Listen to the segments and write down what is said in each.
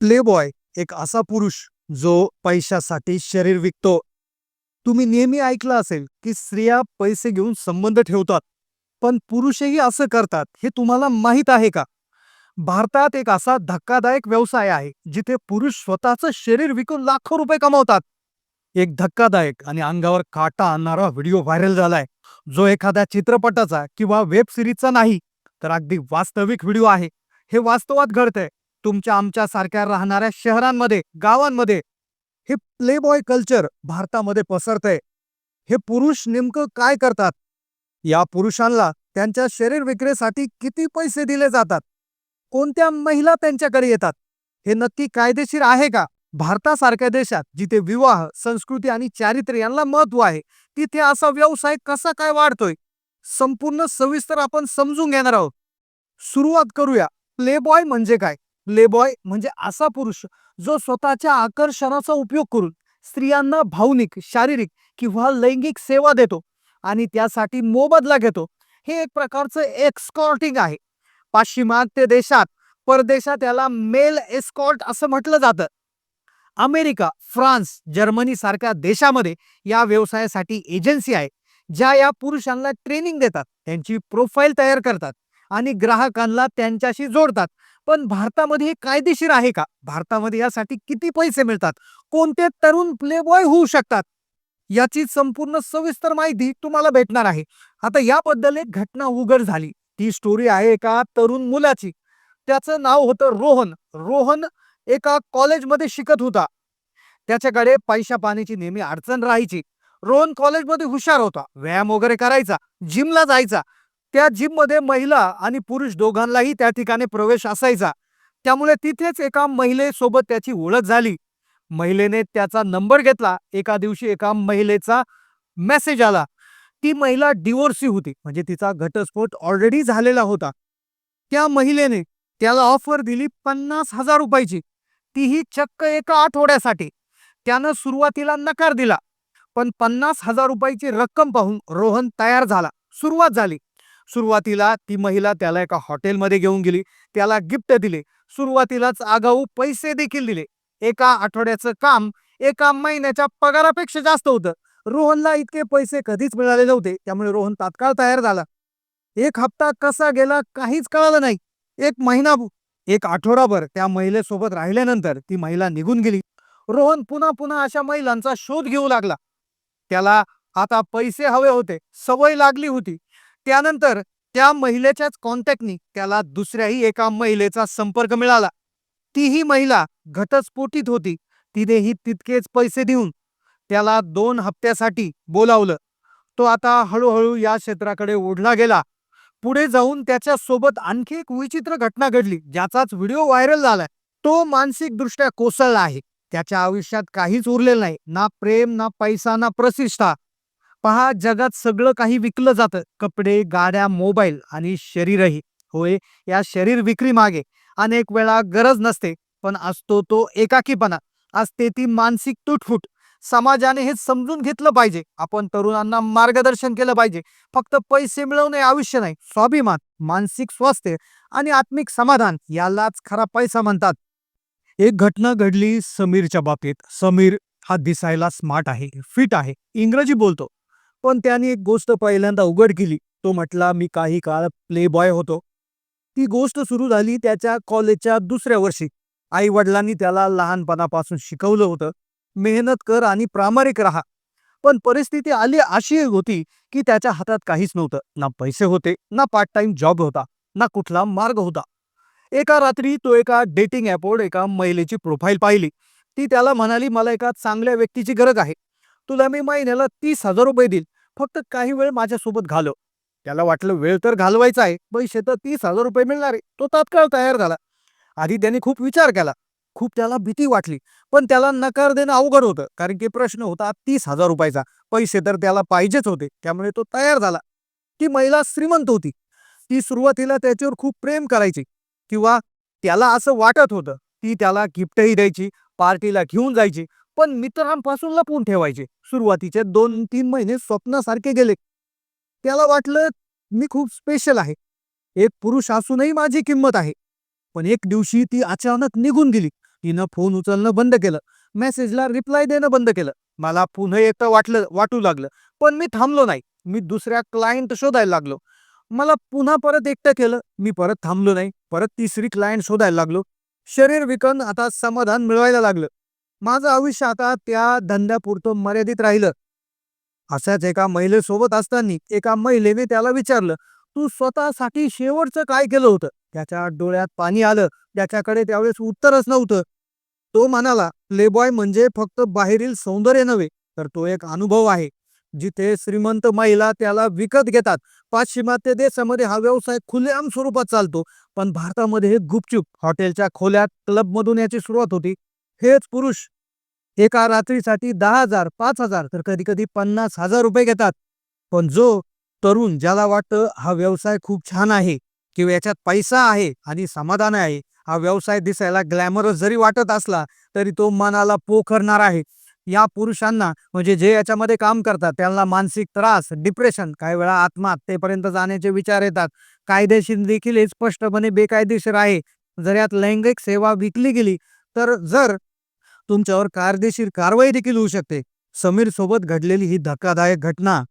Playboy एक असा पुरुष जो पैशासाठी शरीर विकतो. तुम्ही नेहमी ऐकलं असेल की स्त्रिया पैसे घेऊन संबंध ठेवतात पण पुरुषही असं करतात हे तुम्हाला माहीत आहे का? भारतात एक असा धक्कादायक व्यवसाय आहे जिथे पुरुष स्वतःचं शरीर विकून लाखो रुपये कमावतात. एक धक्कादायक आणि अंगावर काटा आणणारा व्हिडिओ व्हायरल झालाय. जो एखाद्या चित्रपटाचा किंवा वेब सिरीजचा नाही तर अगदी वास्तविक व्हिडिओ आहे. हे वास्तवात घडतंय. तुमच्या आमच्या सारख्या राहणाऱ्या शहरांमध्ये गावांमध्ये. हे प्लेबॉय कल्चर भारतामध्ये पसरतंय. हे पुरुष नेमकं काय करतात? या पुरुषांना त्यांच्या शरीर विक्रीसाठी किती पैसे दिले जातात? कोणत्या महिला त्यांच्याकडे येतात? हे नक्की कायदेशीर आहे का? भारतासारख्या देशात जिथे विवाह संस्कृती आणि चारित्र्य यांना महत्त्व आहे तिथे असा व्यवसाय कसा काय वाढतोय? संपूर्ण सविस्तर आपण समजून घेणार आहोत. सुरुवात करूया. प्लेबॉय म्हणजे काय? प्लेबॉय म्हणजे असा पुरुष जो स्वतःच्या आकर्षणाचा उपयोग करून स्त्रियांना भावनिक शारीरिक किंवा लैंगिक सेवा देतो आणि त्यासाठी मोबदला घेतो. हे एक प्रकारचं एक्सकॉर्टिंग आहे. पाश्चिमात्य देशात परदेशात याला मेल एस्कॉर्ट असं म्हटलं जातं. अमेरिका फ्रान्स जर्मनी सारख्या देशामध्ये या व्यवसायासाठी एजन्सी आहे ज्या या पुरुषांना ट्रेनिंग देतात त्यांची प्रोफाईल तयार करतात आणि ग्राहकांना त्यांच्याशी जोडतात. पण भारतामध्ये हे कायदेशीर आहे का? भारतामध्ये यासाठी किती पैसे मिळतात? कोणते तरुण प्लेबॉय होऊ शकतात? याची संपूर्ण सविस्तर माहिती तुम्हाला भेटणार आहे. आता याबद्दल एक घटना उघड झाली. ती स्टोरी आहे एका तरुण मुलाची. त्याचं नाव होतं रोहन. रोहन एका कॉलेजमध्ये शिकत होता. त्याच्याकडे पैशा पाण्याची नेहमी अडचण राहायची. रोहन कॉलेजमध्ये हुशार होता. व्यायाम वगैरे करायचा. जिमला जायचा. त्या जिममध्ये महिला आणि पुरुष दोघांनाही त्या ठिकाणी प्रवेश असायचा. त्यामुळे तिथेच एका महिलेसोबत त्याची ओळख झाली. महिलेने त्याचा नंबर घेतला. एका दिवशी एका महिलेचा मेसेज आला. ती महिला डिवोर्सी होती. म्हणजे तिचा घटस्फोट ऑलरेडी झालेला होता. त्या महिलेने त्याला ऑफर दिली पन्नास हजार रुपयाची. तीही चक्क एका आठवड्यासाठी. त्यानं सुरुवातीला नकार दिला. पण पन्नास हजार रुपयाची रक्कम पाहून रोहन तयार झाला. सुरुवात झाली. सुरुवातीला ती महिला त्याला एका हॉटेलमध्ये घेऊन गेली. त्याला गिफ्ट दिले. सुरुवातीलाच आगाऊ पैसे देखील दिले. एका आठवड्याचं काम एका महिन्याच्या पगारापेक्षा जास्त होतं. रोहनला इतके पैसे कधीच मिळाले नव्हते. त्यामुळे रोहन तात्काळ तयार झाला. एक हप्ता कसा गेला काहीच कळालं नाही. एक महिना एक आठवडाभर त्या महिलेसोबत राहिल्यानंतर ती महिला निघून गेली. रोहन पुन्हा पुन्हा अशा महिलांचा शोध घेऊ लागला. त्याला आता पैसे हवे होते. सवय लागली होती. त्यानंतर त्या महिलेच्याच कॉन्टॅक्टनी त्याला दुसऱ्याही एका महिलेचा संपर्क मिळाला. तीही महिला घटस्फोटीत होती. तिनेही तितकेच पैसे देऊन त्याला दोन हप्त्यासाठी बोलावलं. तो आता हळूहळू या क्षेत्राकडे ओढला गेला. पुढे जाऊन त्याच्या सोबत आणखी एक विचित्र घटना घडली ज्याचाच व्हिडिओ व्हायरल झालाय. तो मानसिकदृष्ट्या कोसळला आहे. त्याच्या आयुष्यात काहीच उरलेलं नाही. ना प्रेम ना पैसा ना प्रतिष्ठा. पहा जगात सगळं काही विकलं जातं. कपडे गाड्या मोबाईल आणि शरीरही. होय या शरीर विक्री मागे. अनेक वेळा गरज नसते पण असतो तो एकाकीपणा. असते ती मानसिक तुटफूट. समाजाने हे समजून घेतलं पाहिजे. आपण तरुणांना मार्गदर्शन केलं पाहिजे. फक्त पैसे मिळवणे आयुष्य नाही. स्वाभिमान मानसिक स्वास्थ्य आणि आत्मिक समाधान यालाच खरा पैसा म्हणतात. एक घटना घडली समीरच्या बाबतीत. समीर हा दिसायला स्मार्ट आहे फिट आहे. इंग्रजी बोलतो पण त्याने एक गोष्ट पहिल्यांदा उघड केली. तो म्हटला मी काही काळ प्ले बॉय होतो. ती गोष्ट सुरू झाली त्याच्या कॉलेजच्या दुसऱ्या वर्षी. आई वडिलांनी त्याला लहानपणापासून शिकवलं होतं. मेहनत कर आणि प्रामाणिक राहा. पण परिस्थिती आली अशी होती की त्याच्या हातात काहीच नव्हतं. ना पैसे होते ना पार्ट टाइम जॉब होता ना कुठला मार्ग होता. एका रात्री तो एका डेटिंग ॲपवर एका महिलेची प्रोफाईल पाहिली. ती त्याला म्हणाली मला एका चांगल्या व्यक्तीची गरज आहे. तुला मी महिन्याला तीस हजार रुपये देईल. फक्त काही वेळ माझ्यासोबत घालव. त्याला वाटलं वेळ तर घालवायचा आहे. पैसे तर तीस हजार रुपये मिळणार आहे. तो तात्काळ तयार झाला. आधी त्याने खूप विचार केला. खूप त्याला भीती वाटली. पण त्याला नकार देणं अवघड होतं. कारण की प्रश्न होता तीस हजार रुपयाचा. पैसे तर त्याला पाहिजेच होते. त्यामुळे तो तयार झाला. ती महिला श्रीमंत होती. ती सुरुवातीला त्याच्यावर खूप प्रेम करायची. किंवा त्याला असं वाटत होतं ती त्याला गिफ्टही द्यायची पार्टीला घेऊन जायची. पण मित्रांपासून लपवून ठेवायचे. सुरुवातीचे दोन तीन महिने स्वप्नासारखे गेले. त्याला वाटलं मी खूप स्पेशल आहे. एक पुरुष असूनही माझी किंमत आहे. पण एक दिवशी ती अचानक निघून गेली. तिनं फोन उचलणं बंद केलं. मेसेजला रिप्लाय देणं बंद केलं. मला पुन्हा एकटं वाटलं वाटू लागलं. पण मी थांबलो नाही. मी दुसऱ्या क्लायंट शोधायला लागलो. मला पुन्हा परत एकटं केलं. मी परत थांबलो नाही. परत तिसरी क्लायंट शोधायला लागलो. शरीर विकन आता समाधान मिळवायला लागलं. माझं आयुष्य आता त्या धंद्यापुरतं मर्यादित राहिलं. अशाच एका महिलेसोबत असताना एका महिलेने त्याला विचारलं तू स्वतःसाठी शेवटचं काय केलं होतं? त्याच्या डोळ्यात पाणी आलं त्याच्याकडे त्यावेळेस उत्तरच नव्हतं. तो म्हणाला प्लेबॉय म्हणजे फक्त बाहेरील सौंदर्य नव्हे तर तो एक अनुभव आहे. जिथे श्रीमंत महिला त्याला विकत घेतात पाश्चिमात्य देशामध्ये हा व्यवसाय खुलेआम स्वरूपात चालतो पण भारतामध्ये हे गुपचूप हॉटेलच्या खोल्यात क्लबमधून याची सुरुवात होती. हेच पुरुष एका रात्रीसाठी दहा हजार पाच हजार तर कधी कधी पन्नास हजार रुपये घेतात. पण जो तरुण ज्याला वाटतं हा व्यवसाय खूप छान आहे किंवा याच्यात पैसा आहे आणि समाधान आहे हा व्यवसाय दिसायला ग्लॅमरस जरी वाटत असला तरी तो मनाला पोखरणार आहे. या पुरुषांना म्हणजे जे याच्यामध्ये काम करतात त्यांना मानसिक त्रास डिप्रेशन काही वेळा आत्महत्येपर्यंत जाण्याचे विचार येतात. कायदेशीर देखील हे स्पष्टपणे बेकायदेशीर आहे. जर यात लैंगिक सेवा विकली गेली तर जर तुमच्यावर कायदेशीर कारवाई देखील होऊ शकते. समीर सोबत घडलेली ही धक्कादायक घटना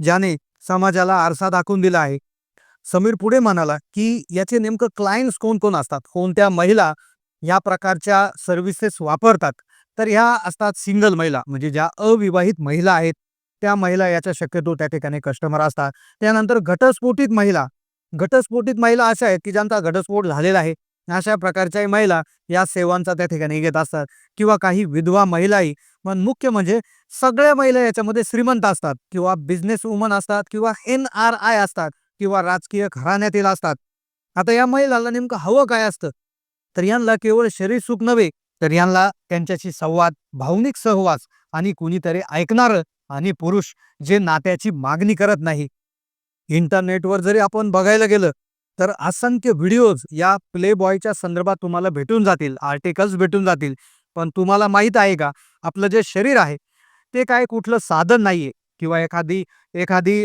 ज्याने समाजाला आरसा दाखवून दिला आहे. समीर पुढे म्हणाला की याचे नेमकं क्लायंट्स कोण कोण असतात? कोणत्या महिला या प्रकारच्या सर्व्हिसेस वापरतात? तर ह्या असतात सिंगल महिला म्हणजे ज्या अविवाहित महिला आहेत. त्या महिला याच्या शक्यतो त्या ठिकाणी कस्टमर असतात. त्यानंतर घटस्फोटित महिला. घटस्फोटित महिला अशा आहेत की ज्यांचा घटस्फोट झालेला आहे. अशा प्रकारच्या महिला या सेवांचा त्या ठिकाणी घेत असतात. किंवा काही विधवा महिलाही पण मुख्य म्हणजे सगळ्या महिला याच्यामध्ये श्रीमंत असतात. किंवा बिझनेस वुमन असतात किंवा एन आर आय असतात किंवा राजकीय घराण्यातील असतात. आता या महिलाला नेमकं हवं काय असतं? तर यांना केवळ शरीर सुख नव्हे तर यांना त्यांच्याशी संवाद भावनिक सहवास आणि कुणीतरी ऐकणारं आणि पुरुष जे नात्याची मागणी करत नाही. इंटरनेटवर जरी आपण बघायला गेलं तर असंख्य व्हिडिओज या प्ले बॉयच्या संदर्भात तुम्हाला भेटून जातील आर्टिकल्स भेटून जातील. पण तुम्हाला माहीत आहे का आपलं जे शरीर आहे ते काय कुठलं साधन नाहीये किंवा एखादी एखादी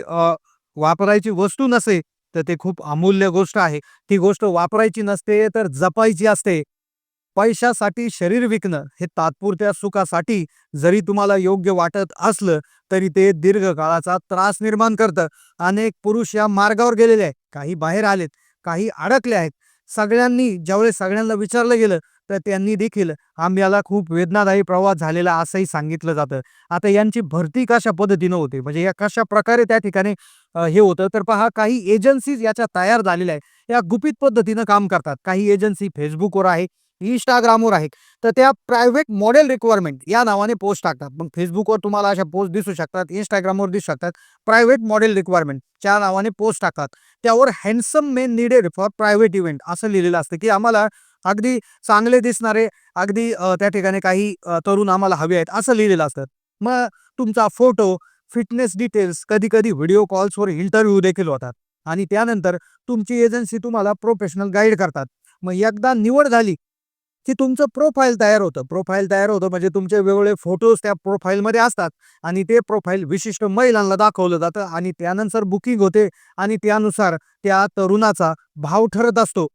वापरायची वस्तू नसे तर ते खूप अमूल्य गोष्ट आहे. ती गोष्ट वापरायची नसते तर जपायची असते. पैशासाठी शरीर विकणं हे तात्पुरत्या सुखासाठी जरी तुम्हाला योग्य वाटत असलं तरी ते दीर्घकाळाचा त्रास निर्माण करतं. अनेक पुरुष या मार्गावर गेलेले आहेत. काही बाहेर आलेत काही अडकले आहेत. सगळ्यांनी ज्यावेळेस सगळ्यांना विचारलं गेलं तर त्यांनी देखील आम्हाला खूप वेदनादायी प्रवास झालेला असंही सांगितलं जातं. आता यांची भरती कशा पद्धतीनं होते? म्हणजे या कशा प्रकारे त्या ठिकाणी हे होतं? तर पहा काही एजन्सीज याच्या तयार झालेल्या आहेत. या गुपित पद्धतीनं काम करतात. काही एजन्सी फेसबुकवर आहे. इंस्टाग्रामवर आहे तर त्या प्रायव्हेट मॉडेल रिक्वायरमेंट या नावाने पोस्ट टाकतात. मग फेसबुकवर तुम्हाला अशा पोस्ट दिसू शकतात इंस्टाग्रामवर दिसू शकतात. प्रायव्हेट मॉडेल रिक्वायरमेंट च्या नावाने पोस्ट टाकतात. त्यावर handsome men needed for private event असं लिहिलेलं असतं की आम्हाला अगदी चांगले दिसणारे अगदी त्या ठिकाणी काही तरुण आम्हाला हवे आहेत असं लिहिलेलं असतं. मग तुमचा फोटो फिटनेस डिटेल्स कधी कधी व्हिडिओ कॉल्सवर इंटरव्ह्यू देखील होतात. आणि त्यानंतर तुमची एजन्सी तुम्हाला प्रोफेशनल गाईड करतात. मग एकदा निवड झाली की तुमचं प्रोफाईल तयार होतं. प्रोफाईल तयार होतं म्हणजे तुमचे वेगवेगळे फोटोज त्या प्रोफाईलमध्ये असतात. आणि ते प्रोफाईल विशिष्ट महिलांना दाखवलं जातं आणि त्यानंतर बुकिंग होते आणि त्यानुसार त्या तरुणाचा भाव ठरत असतो.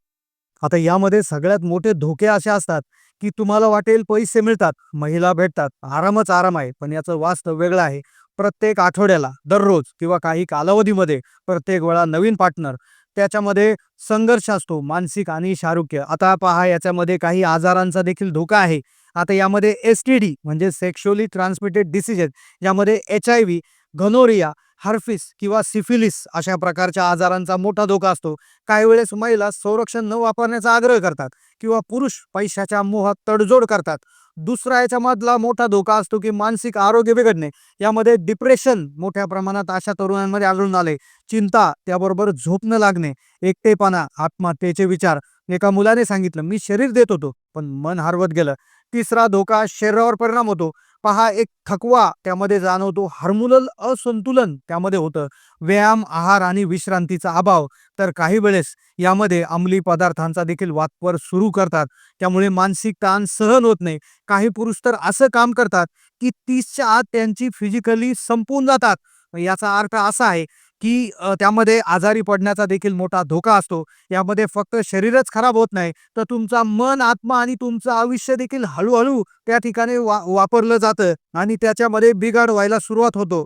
आता यामध्ये सगळ्यात मोठे धोके असे असतात की तुम्हाला वाटेल पैसे मिळतात महिला भेटतात. आरामच आराम आहे पण याचं वास्तव वेगळं आहे. प्रत्येक आठवड्याला दररोज किंवा काही कालावधीमध्ये प्रत्येक वेळा नवीन पार्टनर त्याच्यामध्ये संघर्ष असतो मानसिक आणि शारुक्य. आता पहा याच्यामध्ये काही आजारांचा देखील धोका आहे. आता यामध्ये एस टी डी म्हणजे सेक्शुअली ट्रान्समिटेड डिसिजेस यामध्ये H I V gonorrhoea herpes किंवा सिफिलिस अशा प्रकारच्या आजारांचा मोठा धोका असतो. काही वेळेस महिला संरक्षण न वापरण्याचा आग्रह करतात किंवा पुरुष पैशाच्या मोहात तडजोड करतात. दुसरा याच्यामधला मोठा धोका असतो की मानसिक आरोग्य बिघडणे. यामध्ये डिप्रेशन मोठ्या प्रमाणात अशा तरुणांमध्ये आढळून आले. चिंता त्याबरोबर झोप न लागणे एकटेपणा आत्महत्येचे विचार. एका मुलाने सांगितलं मी शरीर देत होतो पण मन हरवत गेलं. तिसरा धोका शरीरावर परिणाम होतो. पहा एक थकवा त्यामध्ये जाणवतो. हार्मोनल असंतुलन त्यामध्ये होतं. व्यायाम आहार आणि विश्रांतीचा अभाव. तर काही वेळेस यामध्ये अंमली पदार्थांचा देखील वापर सुरू करतात. त्यामुळे मानसिक ताण सहन होत नाही. काही पुरुष तर असं काम करतात की तीसच्या आत त्यांची फिजिकली संपून जातात. याचा अर्थ असा आहे की त्यामध्ये आजारी पडण्याचा देखील मोठा धोका असतो. यामध्ये फक्त शरीरच खराब होत नाही. तर तुमचा मन आत्मा आणि तुमचं आयुष्य देखील हळूहळू त्या ठिकाणी वा वापरलं जातं आणि त्याच्यामध्ये बिघाड व्हायला सुरुवात होतो.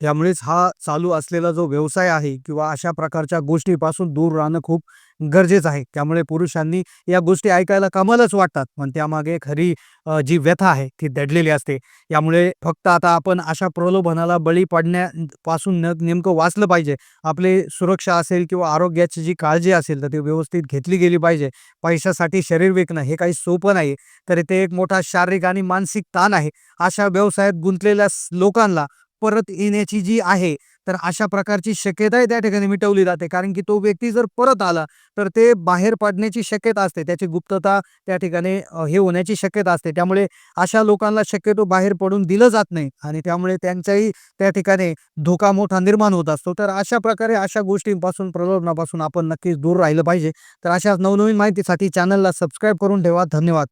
त्यामुळेच हा चालू असलेला जो व्यवसाय आहे किंवा अशा प्रकारच्या गोष्टीपासून दूर राहणं खूप गरजेचं आहे. त्यामुळे पुरुषांनी या गोष्टी ऐकायला कमालच वाटतात. पण त्यामागे खरी जी व्यथा आहे ती दडलेली असते. यामुळे फक्त आता आपण अशा प्रलोभनाला बळी पडण्यापासून न नेमकं वाचलं पाहिजे. आपली सुरक्षा असेल किंवा आरोग्याची जी काळजी असेल तर ती व्यवस्थित घेतली गेली पाहिजे. पैशासाठी शरीर विकणं हे काही सोपं नाही. तर ते एक मोठा शारीरिक आणि मानसिक ताण आहे. अशा व्यवसायात गुंतलेल्या लोकांना परत येण्याची जी आहे तर अशा प्रकारची शक्यताही त्या ठिकाणी मिटवली जाते. कारण की तो व्यक्ती जर परत आला तर ते बाहेर पडण्याची शक्यता असते. त्याची गुप्तता त्या ठिकाणी हे होण्याची शक्यता असते. त्यामुळे अशा लोकांना शक्यतो बाहेर पडून दिलं जात नाही आणि त्यामुळे त्यांचाही त्या ठिकाणी धोका मोठा निर्माण होत असतो. तर अशा प्रकारे अशा गोष्टींपासून प्रलोभनापासून आपण नक्कीच दूर राहिलं पाहिजे. तर अशा नवनवीन माहितीसाठी चॅनलला सबस्क्राईब करून ठेवा. धन्यवाद.